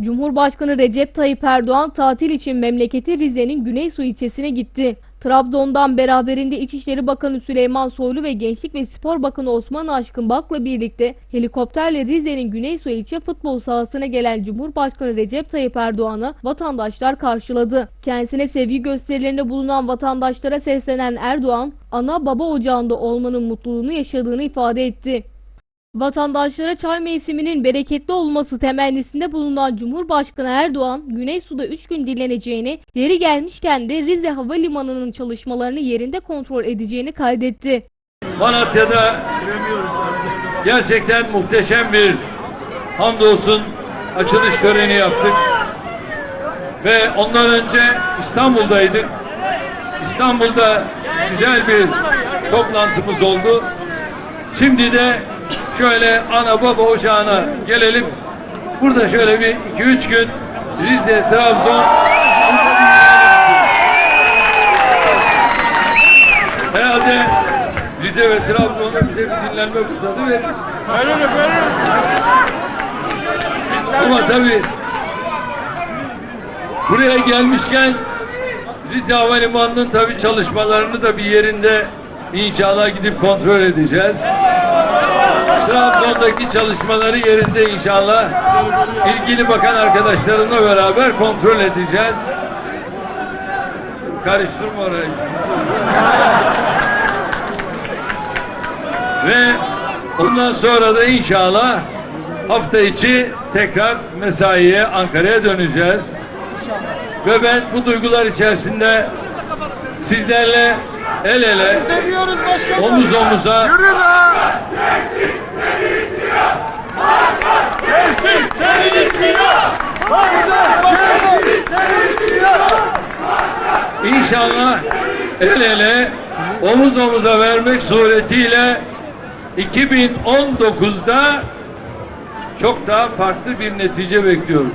Cumhurbaşkanı Recep Tayyip Erdoğan tatil için memleketi Rize'nin Güneysu ilçesine gitti. Trabzon'dan beraberinde İçişleri Bakanı Süleyman Soylu ve Gençlik ve Spor Bakanı Osman Aşkın Bak'la birlikte helikopterle Rize'nin Güneysu ilçe futbol sahasına gelen Cumhurbaşkanı Recep Tayyip Erdoğan'ı vatandaşlar karşıladı. Kendisine sevgi gösterilerinde bulunan vatandaşlara seslenen Erdoğan, ana baba ocağında olmanın mutluluğunu yaşadığını ifade etti. Vatandaşlara çay mevsiminin bereketli olması temennisinde bulunan Cumhurbaşkanı Erdoğan, Güneysu'da 3 gün dinleneceğini, yeri gelmişken de Rize Havalimanı'nın çalışmalarını yerinde kontrol edeceğini kaydetti. Malatya'da gerçekten muhteşem bir hamdolsun açılış töreni yaptık. Ve ondan önce İstanbul'daydık. İstanbul'da güzel bir toplantımız oldu. Şimdi de şöyle ana baba ocağına gelelim. Burada şöyle bir iki üç gün Rize, Trabzon Herhalde Rize ve Trabzon'da bize bir dinlenme fırsatı verir. Ama tabii buraya gelmişken Rize Havalimanı'nın tabii çalışmalarını da bir yerinde inşallah gidip kontrol edeceğiz. Trabzon'daki çalışmaları yerinde inşallah ilgili bakan arkadaşlarımla beraber kontrol edeceğiz. Karıştırma orayı. Ve ondan sonra da inşallah hafta içi tekrar mesaiye Ankara'ya döneceğiz. Ve ben bu duygular içerisinde sizlerle el ele, omuz omuza İnşallah el ele omuz omuza vermek suretiyle 2019'da çok daha farklı bir netice bekliyoruz.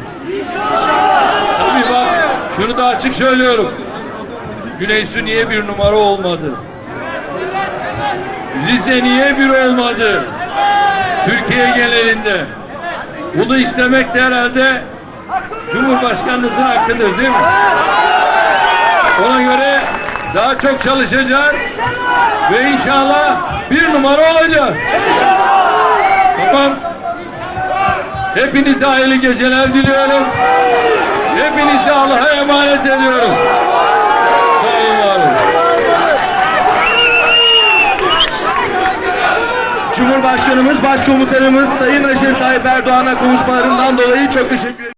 Tabii bak şunu da açık söylüyorum. Güneysu niye bir numara olmadı? Rize niye bir olmadı? Türkiye genelinde. Bunu istemek de herhalde Cumhurbaşkanınızın hakkıdır değil mi? Ona göre daha çok çalışacağız ve inşallah bir numara olacağız. Tamam. Hepinize hayırlı geceler diliyorum. Hepinizi Allah'a emanet ediyoruz. Sağ. Cumhurbaşkanımız, Başkomutanımız Sayın Recep Tayyip Erdoğan'a konuşmalarından dolayı çok teşekkür ederim.